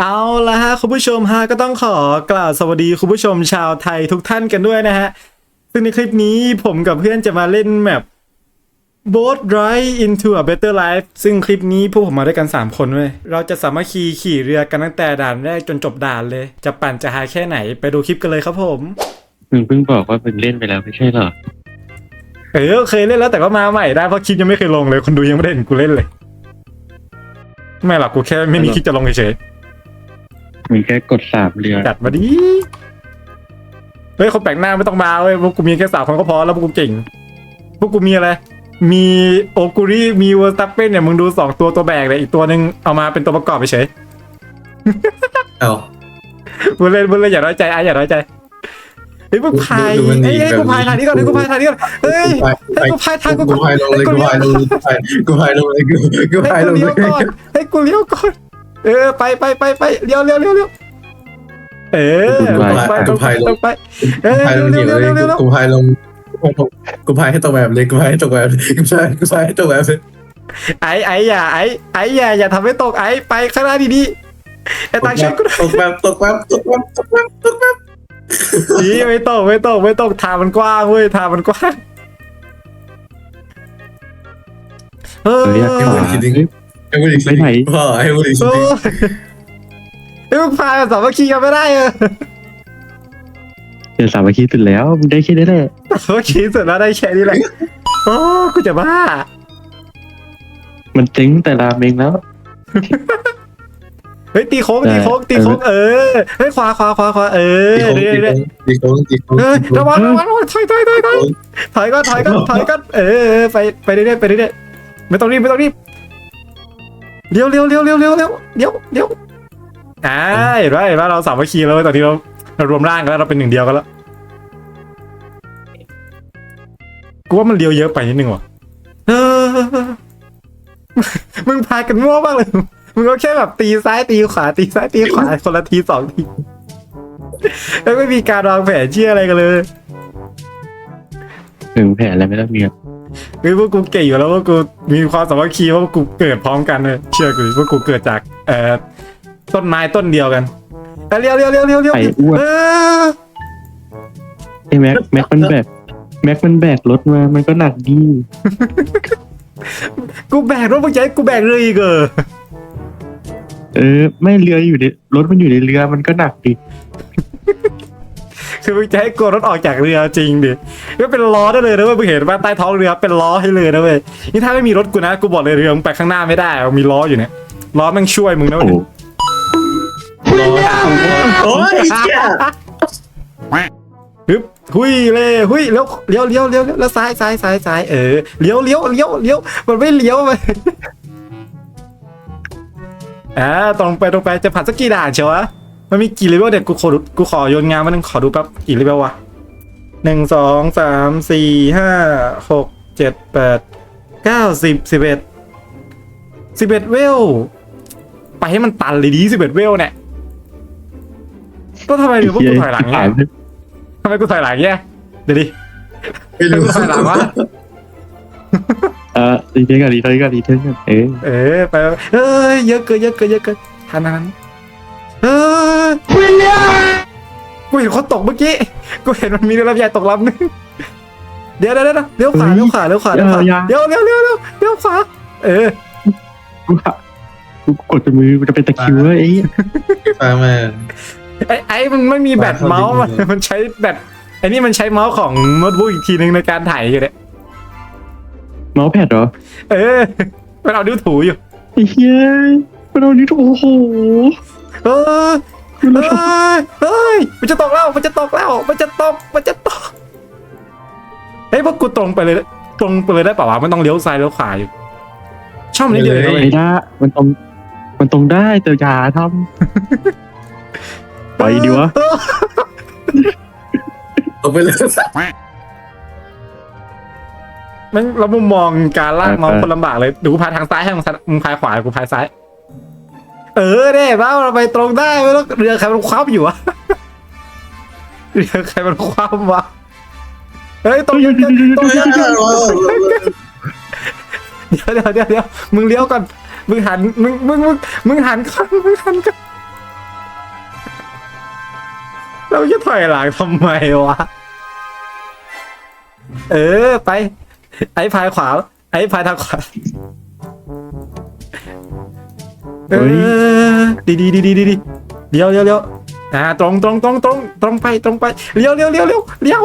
เอาละฮะคุณผู้ชมฮะก็ต้องขอกล่าวสวัสดีคุณผู้ชมชาวไทยทุกท่านกันด้วยนะฮะ ซึ่งในคลิปนี้ผมกับเพื่อนจะมาเล่นแมป Boat Ride into a Better Life ซึ่งคลิปนี้พวกผมมาด้วยกัน 3 คนเว้ยเราจะสามัคคีขี่เรือกันตั้งแต่ด่านแรกจนจบด่านเลย จะปั่นจะหาแค่ไหนไปดูคลิปกันเลยครับผม มึงเพิ่งบอกว่ามึงเล่นไปแล้วไม่ใช่เหรอ เออเคยเล่นแล้วแต่ก็มาใหม่ได้เพราะคลิปยังไม่เคยลงเลยคนดูยังไม่ได้เห็นกูเล่นเลย ไม่หรอกกูแค่ไม่มีคลิปจะลงเฉย มึงแค่กดสามเรือๆจัดมาดิเฮ้ยคนแปลกหน้าไม่ต้องมาเว้ยพวกกูมีแค่สามคนก็พอแล้วพวกกูเก่งพวกกูมีอะไร มีโอกุริมีเวอร์สตัปเปนเนี่ยมึงดูสองตัวตัวแบกเลยอีกตัวหนึ่งเอามาเป็นตัวประกอบไปเฉยเอามึงเล่นมึงเล่นอย่าน้อยใจไอ้อย่าน้อยใจเฮ้ยมึงพายดูมันดีเฮ้ยเฮ้ยแบบกูพายทางนี้ก่อนเฮ้ยกูพายทางนี้ก่อนเฮ้ยไปเฮ้ยกูพายทางกูกูพายลงเลยกูพายลงเลยกูพายลงเลยกูกูให้พายลกูงเลี้เลยวยก่อนให้กูเลี้ยวก่อน เออไปไปไปไปเลี้ยวเลี้ยวเลี้ยวเลี้ยวเออตรงไปตรงไปตรงไปเออพายลงเลี้เดียยววเลี้ยวเลยเลี้ยวเลี้ยวกูพายลงกูพายให้ตรงแบบเลยกูพายให้ตรงแบบกูพายกูพายให้ตรงแบบเลยไอ้ไอ้อย่าไอ้ไอ้อย่าอย่าทำให้ตกไอ้ไปข้างหน้าดีๆไอ้ตังช่วยกูหน่อยตกแบบตกแบบตกแบบตกแบบตกแบบดีไม่ตกไม่ตกไม่ตกทางมันกว้างเว้ยทางมันกว้างเออเฮ้ย ให้บุหรี่คิดดิ้งให้บุหรี่คิดดิ้งพ่อให้บุหรี่คิโอ้ดดิ้งยเฮ้ยมึงพาแบบสามัคคีกันไม่ได้เออเดี๋ยวสามัคคีสุดแล้วมึงได้แค่นี้แหละสามัคคีสุดแล้วได้แค่นี้แหละโอ้กูจะบ้ามันเจ๊งแต่ราเมงแล้ว เฮ้ยตีโค้งตีโค้งตีโค้งเออเฮ้ยขวาขวาขวาขวาเออตีเรื่อยโค้งตีโค้งตีโค้งเฮ้ยระวังระวังระวังถอยถอยถอยถอยถอยก่อนถอยก่อนถอยก่อนเออไปไปเรื่อยๆไปเรื่อยๆไม่ต้องรีบไม่ต้องรีบ เลี้ยวเลี้ยวเลี้ยวเลี้ยวเลี้ยวเลี้ยวเลี้ยวเลี้ยวอ่าเห็นไหมเห็นไหมเราสามัคคีแล้วเว้ยตอนนี้เราเรารวมร่างกันแล้วเราเป็นหนึ่งเดียวกันแล้วกูว่ามันเลี้ยวเยอะไปนิดนึงว่ะเออมึงพายกันมั่วมากเลย มึงก็แค่แบบตีซ้ายตีขวาตีซ้ายตีขวาคนละทีสองทีแล้วไม่มีการวางแผนเชี่ยอะไรกันเลย ถึงแผนอะไรไม่ต้องมีเฮ้ยพวกกูเก่งอยู่แล้วพวกกูมีความสามัคคีเพราะว่ากูเกิดพร้อมกันเลยเชื่อกูดิพวกกูเกิดจากเอ่อต้นไม้ต้นเดียวกันเอ้ยเลี้ยวเลี้ยวเลี้ยวเลี้ยวเลี้ยวไอ้อ้วน เออไอ้แม็กแม็กมันแบกแม็กมันแบกรถมามันก็หนักดีกูแบกรถมึงจะให้กูแบกเรืออีกเหรอเออ ไม่เรืออยู่ในรถมันอยู่ในเรือมันก็หนักดิ คือมึงจะให้กูรถออกจากเรือจริงดิก็เป็นล้อได้เลยนะเว้ยมึงเห็นว่าใต้ท้องเรือเป็นล้อให้เลยนะเว้ยนี่ถ้าไม่มีรถกูนะกูบอกเลยเรือมึงไปข้างหน้าไม่ได้มีล้ออยู่เนี่ยล้อแม่งช่วยมึงนะโอ้เว้ยโหล้อโอ้ยเจ้าฮึบหุยเลยหุยเลี้ยวเลี้ยวเลี้ยวเลี้ยวเลี้ยวแล้วซ้ายซ้ายซ้ายซ้ายเออเลี้ยวเลี้ยวเลี้ยวเลี้ยวมันไม่เลี้ยวไปอ่าตรงไปตรงไปจะผ่านสักกี่ด่านเชียววะ มันมีกี่เลเวลเด็ดกูขอดูกูขอโยนงานมาหนึ่งขอดูแป๊บกี่เลเวลวะหนึ่งสองสามสี่ห้าหกเจ็ดแปดเก้าสิบสิบเอ็ดสิบเอ็ดเวล ไปให้มันตันเลยดีสิบเอ็ดเวลเนี่ยก็ทำไมถึงพวกกูถอยหลังเนี่ยทำไมกูถอยหลังแย่เดี๋ยวดิไม่ทำไมรู้กูถอยหลังวะเออดีเทนกันดีเทนกันดีเทนกันเออเออไปไปเอ้ยเยอะเกินเยอะเกินเยอะเกินทันทัน เออกูเห็นคนตกเมื่อกี้ กูเห็นมันมีเรือลำใหญ่ตกลำนึง เดี๋ยวเดี๋ยวเดี๋ยวเลี้ยวขวาเลี้ยวขวาเลี้ยวขวาเลี้ยวขวาเดี๋ยวเลี้ยวเลี้ยวเลี้ยวเลี้ยวขวา เออ กูอะกูกดจมือกูจะเป็นตะคริวแล้วไอ้ฟาร์มาไอ้ไอ้มันไม่มีแบตเมาส์มันมันใช้แบตไอ้นี่มันใช้เมาส์ของโน้ตบุ๊กอีกทีนึงในการถ่ายอยู่เนี่ยเมาส์แพดเหรอ เออมันเอานิ้วถูอยู่ไอ้เหี้ยมันเอานี่โอ้โห เออเฮ้ยเฮ้ยมันจะตกแล้วมันจะตกแล้วมันจะตกมันจะตกเฮ้ยพวกกูตรงไปเลยตรงไปเลยได้เปล่าวะมันต้องเลี้ยวซ้ายเลี้ยวขวาอยู่ช่องนี้เดียวเองนะเว้ยไม่ได้มันตรง มันตรงได้แต่อย่าทำไปดีวะตกไปเลยมันเรามุมมองการลากเมาส์เออคนลำบากเลยดูกูพายทางซ้ายให้มึงซ้ายมึงพายขวากูพายซ้าย เออเนี่ยว่าเราไปตรงได้ไม่ต้องเรือใครมันคว้าอยู่วะเรือใครมันคว้าวะเฮ้ยตรงยังตรงยังเดี๋ยวเดี๋ยวเดี๋ยวเดี๋ยวมึงเลี้ยวก่อนมึงหันมึงมึงมึงมึงหันก่อนมึงหันก่อนเราจะถอยหลังทำไมวะเออไป ไอ้พายขวาไอ้พายทางขวา เออดีดีดีดีดีดีเลี้ยวเลี้ยวเลี้ยวอ่าตรงตรงตรงตรงตรงไปตรงไปเลี้ยวเลี้ยวเลี้ยวเลี้ยวเลี้ยว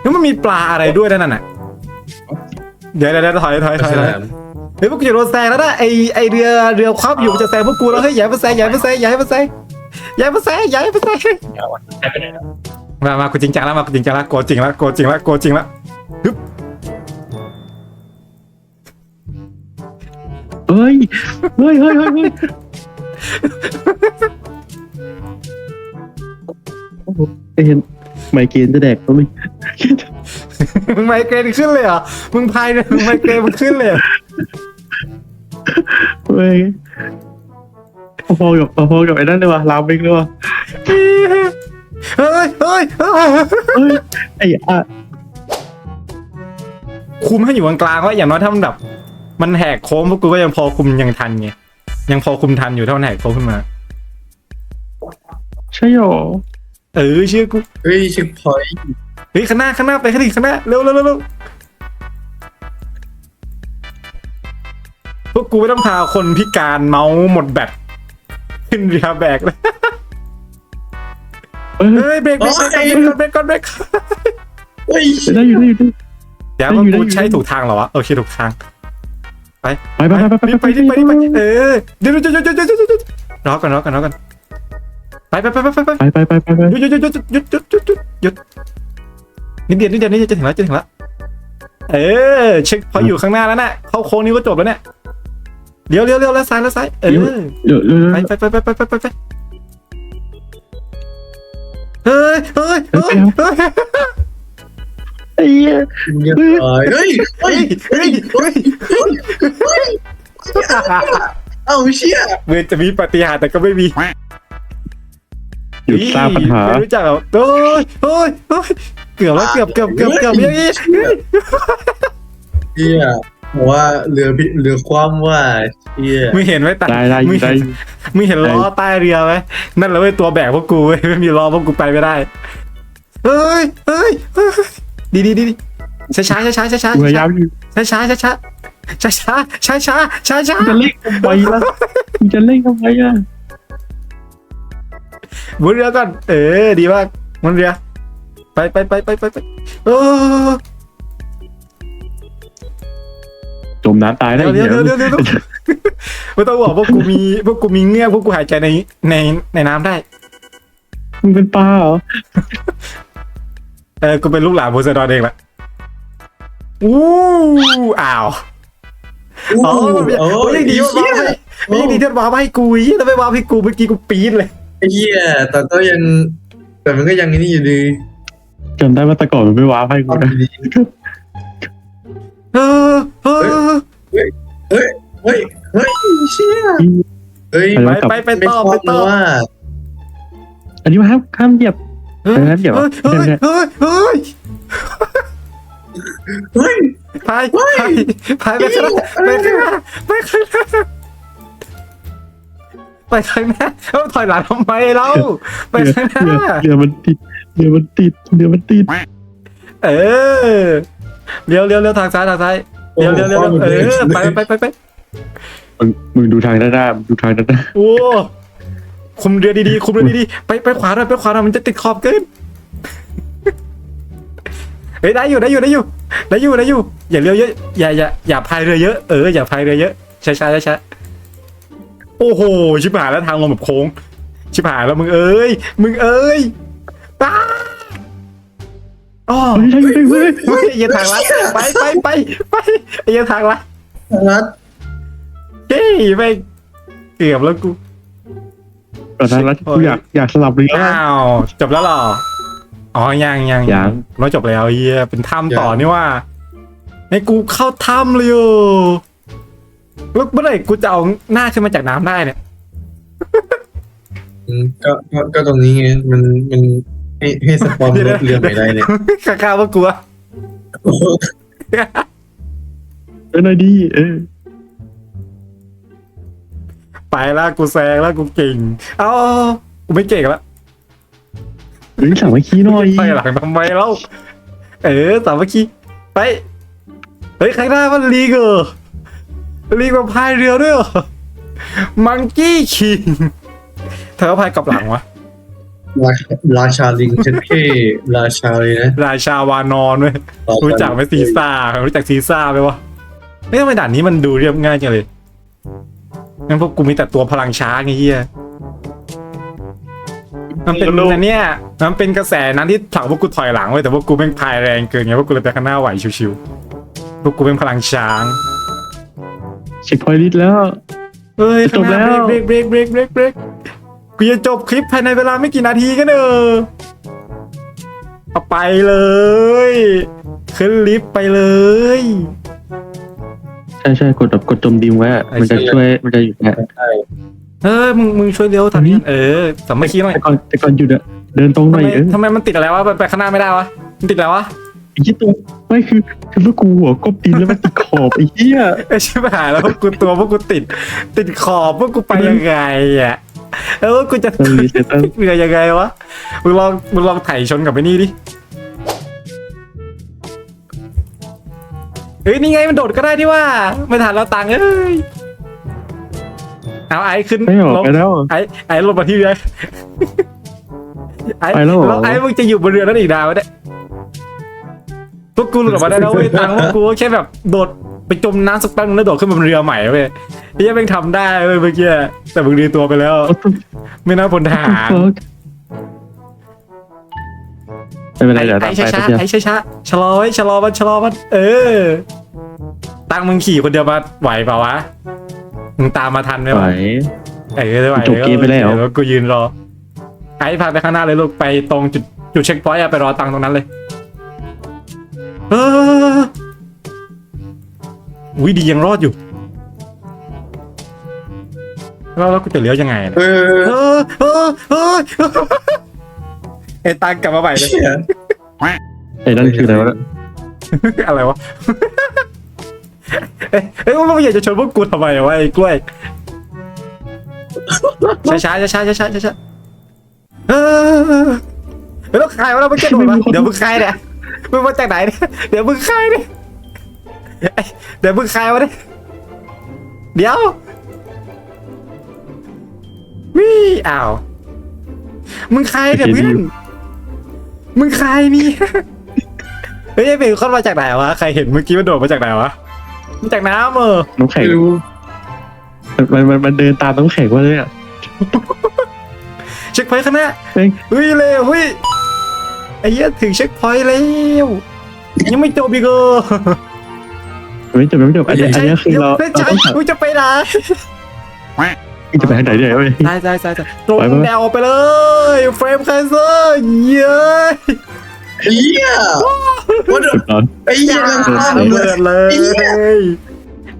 แล้วมันมีปลาอะไรด้วยนั่นน่ะเดี๋ยวเดี๋ยวเดี๋ยวถอยถอยถอยถอยเฮ้ยพวกกูจะโดนแซงแล้วนะไอไอเรือเรือคว่ำอยู่มันจะแซงพวกกูแล้วเฮ้ยอย่าให้มันแซงอย่าให้มันแซงอย่าให้มันแซงอย่าให้มันแซงอย่าให้มันแซงมามากูจริงจังแล้วมากูจริงจังแล้วโกรธจริงแล้วโกรธจริงแล้วโกรธจริงแล้วฮึบ ฮ้ย เฮ้ยเฮ้ยเฮ้ยเฮ้ยโอ้โหเห็นไมเกรนจะแดกก็ไม่ มึงไมเกรนขึ้นเลยเหรอ มึงพายเลยมึงไมเกรนมันขึ้นเลยเหรอเฮ้ยพอๆกับพอๆกับไอ้นั่นเลยวะลาวเบกเลยวะเฮ้ยเฮ้ยเฮ้ยเฮ้ยไอ้อะคุมให้อยู่กลางๆว่าอย่างน้อยถ้ามันแบบ มันแหกโค้งพวกกูก็ยังพอคุมยังทันไงยังพอคุมทันอยู่ถ้ามันแหกโค้งขึ้นมา ใช่หรอเออเชื่อกูเฮ้ยเช็คพอยต์เฮ้ยข้างหน้าข้างหน้าไปข้างหน้าข้างหน้าเร็วเร็วเร็วเร็วพวกกูไม่ต้องพาคนพิการเมาส์หมดแบตขึ้นเรือแบกเลยเฮ้ยเฮ้ยเบรกเบรกเบรกก่อนเบรกก่อนเบรกก่อนเฮ้ยได้อยู่ได้อยู่ได้ เดี๋ยวว่ากูใช้ถูกทางเหรอวะโอเคถูกทาง ไปไปไปไปรีบไปรีบไปรีบไปเออเดี๋ยวเดี๋ยวเดี๋ยวเดี๋ยวเดี๋ยวเดี๋ยวรอก่อนรอก่อนรอก่อนไปไปไปไปไปไปไปไปไปไปไปหยุดหยุดหยุดหยุดหยุดหยุดหยุดหยุดนิดเดียวนิดเดียวนิดเดียวจะถึงแล้วจะถึงแล้วเออเช็คพออยู่ข้างหน้าแล้วน่ะเข้าโค้งนี้ก็จบแล้วเนี่ยเลี้ยวเลี้ยวเลี้ยวแล้วซ้ายแล้วซ้ายเออเดี๋ยวเดี๋ยวไปไปไปไปไปไปไปไปเฮ้ยเฮ้ยเฮ้ยเฮ้ย ไอ้เหี้ยเรียบร้อยเฮ้ยเฮ้เฮ้ยยเฮ้ยเฮ้ยเอ้าเชี่ยเหมือนจะมีปาฏิหารย์แต่ก็ไม่มีหยุดสร้างปัญหา ไม่รู้จักเหรอโอ้ยโอ้ยโอ้ยเกือบแล้วเกือบเกือบเกือบเกือบอย่างนี้เชี่ยบอกว่าเรือพิเรือคว่ำว่าเชี่ยมึงเห็นไหมตัดได้ได้มึงได้ เห็นมึงเห็นล้อใต้เรือไหมนั่นแหละเว้ยตัวแบกพวกกูเว้ยไม่มีล้อพวกกูไปไม่ได้เฮ้ยเฮ้ยเฮ้ยดี ดีดีดีช้าช้าช้าช้าช้าช้ากูพยายามอยู่ช้าช้าช้าช้าช้าช้าช้าช้าช้าช้าจะเล่นทำไมล่ะมึงจะเล่นทำไมอะบนเรือก่อนเออดีมากบนเรือ ไปไปไปไปไปไปโอ้จมน้ำตายได้เดี๋ยวเหี้เดี๋ยยวเดี๋ยวเดี๋ยวเดี๋ยวไม่ต้องบอกพวกกูมีพวกกูมีเงือกพวกกูหายใจในในในน้ำได้มึงเป็นปลาเหรอ เออกูเป็นลูกหลานโพไซดอนเองแหละอู้อ้าวอ๋อมันเป็นโอ้โอ้ยยยังดีว่าเชี่ว้าวยให้ยังดีที่ว้าวให้กูยี่แล้วไม่ว้าวให้กูเมื่อกี้กูปี๊ดเลยไอ้เหี้ยแต่ก็ยังแต่มันก็ยังนี่อยู่ดีจำได้ว่าแต่ก่อนมันไม่ว้าวให้กูเอานะดีเออเออเฮ้ยเฮ้ยเชี่ยเฮ้ยไปไปไปไม่ต่อชอไปบต่นะอว่าอันนี้มาห้ามห้ามเหยียบ เฮ้ยเออเดี๋ยวเฮ้ยเฮ้ยเฮ้ยเฮ้ยพายพายพายไปข้างหน้าไปข้างหน้าไปข้างหน้าไปข้างหน้าเอ้าถอยหลังทำไมเราไปข้างหน้าเรือเรือมันติดเรือมันติดเรือมันติด เออเลี้ยวเลี้ยวเลี้ยวทางซ้ายทางซ้ายเลี้ยวเลี้ยวเลี้ยวเออไปไปไปไปมึงมึงดูทางด้านหน้ามึงดูทางด้านหน้าโอ้ คุมเรือดีๆคุมเรือดีๆไปไปขวาหน่อยไปขวาหน่อยมันจะติดขอบเกินเฮ้ยได้อยู่ได้อยู่ได้อยู่ได้อยู่ได้อยู่ อย่าเลี้ยวเยอะอย่าอย่าอย่าพายเรือเยอะเอออย่าพายเรือเยอะช้าช้าช้าช้าโอ้โหชิบหายแล้วทางลงแบบโค้ง ชิบหายแล้วมึงเอ้ยมึงเอ้ยป้าอ๋อเฮ้ยเฮ้ยเฮ้ยเฮ้ยเฮ้ยไอ้เหี้ยทางลัดไปไปไปไปไอ้เหี้ยทางลัดนัดเฮ้ยไปเกือบแล้วกู ตอนนั้นแล้วกูอยากอยากสลับเรืออ้าวจบแล้วเหรอ อ๋อ ยังยังยังน้อยจบแล้วเฮียเป็นถ้ำต่อนี่ว่าให้กูเข้าถ้ำเลยโอแล้วเมื่อไหร่กูจะเอาหน้าขึ้นมาจากน้ำได้เนี่ยอืมก็ก็ก็ตรงนี้ไง มันมันให้ให้สปอนรถเรือใหม่ได้เนี่ยข้าข้าว่ากลัวเออหน่อยดีเออ ไปแล้วกูแซงแล้วกูเก่ง เอากูไม่เก่งละเฮ้ยสามัคคีหน่อยไปหลังทำไมเล่าเออสามัคคีไปเฮ้ยข้างหน้ามันลีกเหรอลีกมาพายเรือด้วยเหรอมังกี้คิงเธอพายกลับหลังวะราราชาลิงเช่นเท่ราชาเลยนะราชาวานอนเว้ยาชารู้จักไหมซีซ่ารู้จักซีซ่าไหมวะเฮ้ยทำไมด่านนี้มันดูเรียบง่ายจังเลย งั้นพวกกูมีแต่ตัวพลังช้าไงเฮียมันเป็นอันเนี้ยมันเป็นกระแสนั้นที่ผลักพวกกูถอยหลังเว้ยแต่พวกกูแม่งพายแรงเกินไงพวกกูเลยไปข้างหน้าไหวชิวๆพวกกูเป็นพลังช้างเช็คพอยต์ลิสแล้วเฮ้ยจบแล้วเบรกเบรกเบรกเบรกเบรกกูจะจบคลิปภายในเวลาไม่กี่นาทีกันเนอะเอาไปเลย ขึ้นลิฟต์ไปเลยใช่ใช่กดแบบกดจมดิมไว้อะไอ้มันจะเชี่ยช่วยมันจะหยุดนะใช่เออมึงมึงช่วยเลี้ยวทางนี้เออสามัคคีหน่อยแต่ก่อนแต่ก่อนหยุดอะเดินตรงหทำน่อยไมเออทำไมมันติดอะไรวะไปไปข้างหน้าไม่ได้วะมันติดอะไรวะไอ้ยี่ตัวไม่คือคือพวกกูหัวกบดินแล้วมันติดขอบไอ้เหี้ยไอ้ชิบหายแล้วพวกกูตัวพวกกูติด ติดขอบพวกกูไปยังไงอะแล้วพวกกูจะเออเซตเตอร์เหนื่อยยังไงวะมึงลองมึงลองไถชนกับไอ้นี่ดิ เฮ้ยนี่ไงมันโดดก็ได้ที่ว่าไม่ทันแล้วตังค์เอ้ยเอาไอ้ขึ้นไม่ออกลงไปแล้ว ไอ้ไอ้ลงมาที่เรือไอ้ไปแล้วเหรอแล้วไอ้มึงจะอยู่บนเรือนั้นอีกนานวะเนี่ยพวกกูหลุดออกมาได้แล้วเว้ยตังค์พวกกูก็แค่แบบโดดไปจมน้ำสักตั้งแล้วโดดขึ้นบนเรือใหม่เว้ยพี่ยังแม่งทำได้เว้ยเมื่อกี้แต่มึงรีตัวไปแล้ว ไม่น่าพลทหาร ไม่เป็นไรไอ้เดี๋ยวตาไอ้มช้าไปช้าแป๊บเดียวไอ้ช้าช้าชะลอไว้ชะลอมันชะลอมันเออ ตังมึงขี่คนเดียวมาไหวเปล่าวะมึงตามมาทันไหมไหว วะไอ้ไม่ไหวจบเกมไปแล้ว เดี๋ยกูยืนรอไอ้พาไปข้างหน้าเลยลูกไปตรงจุดจุดเช็คพอยต์อะไปรอตังตรงนั้นเลยเอออุ้ยดียังรอดอยู่แล้วแล้วกูจะเลี้ยวยังไงเนี่ยเออเออเออเออ ไอ้ตังกลับมาใหม่เลยเชี่ยไอ้นั่นคืออะไรวะอะไรวะ เอ้ยเอ้ยว่าไม่อยากจะชนพวกกูทำไมวะไอ้กล้วย ช้าช้าช้าช้าช้าช้าช้าเออเฮ้ยแล้วใครวะเราไม่แก้โดดวะเดี๋ยวมึงใครเนี่ยมึงมาจากไหนเนี่ยเดี๋ยวมึงใครเนี่ยเอ้ยเดี๋ยวมึงใครวะเนี่ยเดี๋ยววิอ้าวมึงใครเนี่ยเพื่อน มึงใครเนี่ยเฮ้ยไอ้เป็นคนมาจากไหนวะ ใครเห็นเมื่อกี้มันโดดมาจากไหนวะมาจากน้ำเออน้ำแข็งไม่รู้มันมันมันเดินตามน้ำแข็งมาเลยอะเช็คพอยต์ข้างหน้าเฮ้ยเฮ้ยเร็วเฮ้ยไอ้เหี้ยถึงเช็คพอยต์แล้วยังไม่จบอีกเหรอไม่จบไม่จบอันนี้อันนี้คือเราไม่เราใช่ต้องกูจะไปไหน จะไปทางไหนเนี่ยเว้ย ใช่ใช่ใช่ใช่ตรงไปไป แนวไปเลย เฟรมแคนเซอร์เย้ยเฮียว่าเดี๋ยวสุดนอน ไอ้เหี้ยมันพลาดระเลเบิย ดเลย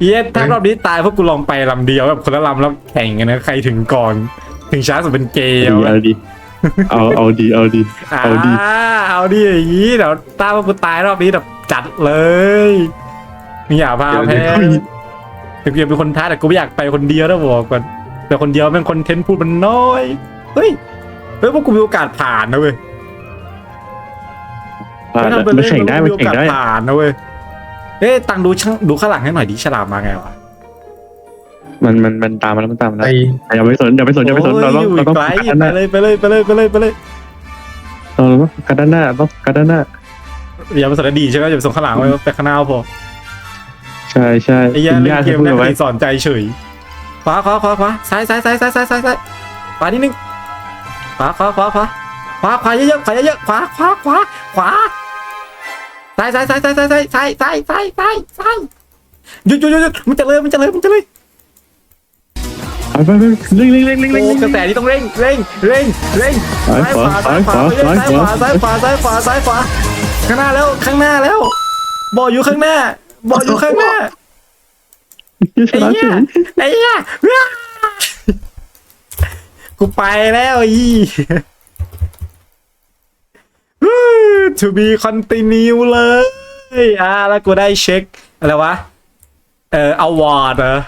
เย้ถ้ารอบนี้ตายพวกกูลองไปลำเดียวแบบคนละลำแล้วแข่งกันนะใครถึงก่อน ถึงช้าสุดเป็นเกย์เอาเอาดีเอาเอาดีเอาดีอ่าเอาดิเอาดิอย่างนี้เดี๋ยวตามว่ากูตายรอบนี้แบบจัดเลยมึงอย่าพาแพ้ถึงกูจะเป็นคนท้าแต่กูไม่อยากไปคนเดียวนะบอกก่อน แต่คนเดียวแม่งคอนเทนต์พูดมันน้อย เฮ้ย เฮ้ยพวกกูมีโอกาสผ่านนะเว้ยผ่านไม่แล้วทำไปมันเล่นแข่งได้มันโอแข่งกาสได้ผ่านนะเว้ยเอ๊ะตังดูช่างดูข้างหลังให้หน่อยดิฉลามมาไงวะมันมันมันตามมาแล้วมันตามมาแล้วไอ้อย่าไปสนอย่าไปสนอย่าไปสนเราต้องโอ้ยเราต้องยู่กัไกลดด้านหไปน้าเลยไปเลยไปเลยไปเลยไปเลยเราต้องกัดด้านหน้าต้องกัดด้านหน้าอย่าไปสนอดีตใช่ไหมอย่าไปส่งข้างหลังไว้ไปข้างหน้าพอใช่ใช่ไอ้เหี้ยคุณเล่ย่านเกที่มพูดแรกเอาไว้ให้สอนใจเฉย ขวาขวาขวาขวาซ้ายซ้ายซ้ายซ้ายซ้ายซ้ายซ้ายขวานิดนึงขวาขวาขวาขวาขวาขวาเยอะๆขวาเยอะๆขวาขวาขวาขวาซ้ายซ้ายซ้ายซ้ายซ้ายซ้ายซ้ายซ้ายซ้ายซ้ายซ้ายหยุดหยุดหยุดหยุดมันจะเลยมันจะเลยมันจะเลยไปไปไปเร่งเร่งเร่งเร่งเร่งโอ้เร่งกระแสนี้ต้องเร่งเร่งเร่งเร่งซ้ายขวาซ้ายขวาซ้ายขวาซ้ายขวาซ้ายขวาซ้ายขวาข้างหน้าแล้วข้างหน้าแล้วบออยู่ข้างหน้าบออยู่ข้างหน้า ชนะเฉยไอ้เหี้ยว้ากูไปแล้วอี to be continue เลยอ่าแล้วกูได้เช็ค อะไรวะ เอ่อ award เหรอ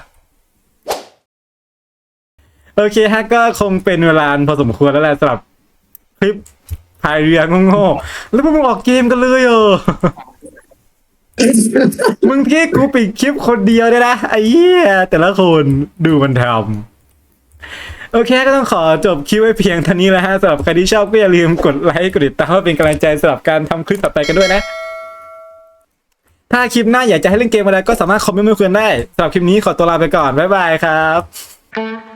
โอเคฮะก็คงเป็นเวลาพอสมควรแล้วแหละสำหรับคลิปพายเรือโง่ๆแล้วพวกมึงออกเกมกันเลยเหรอ มึงที่กูปิดคลิปคนเดียวเนี่ยนะไอ้เหี้ยแต่ละคนดูมันทำโอเคก็ต้องขอจบคลิปไว้เพียงเท่านี้แล้วฮะสำหรับใครที่ชอบก็อย่าลืมกดไลค์กดติดตามเพื่อเป็นกำลังใจสำหรับการทำคลิปต่อไปกันด้วยนะ ถ้าคลิปหน้าอยากจะให้เล่นเกมอะไรก็สามารถคอมเมนต์มาคุยกันได้สำหรับคลิปนี้ขอตัวลาไปก่อนบ๊ายบายครับ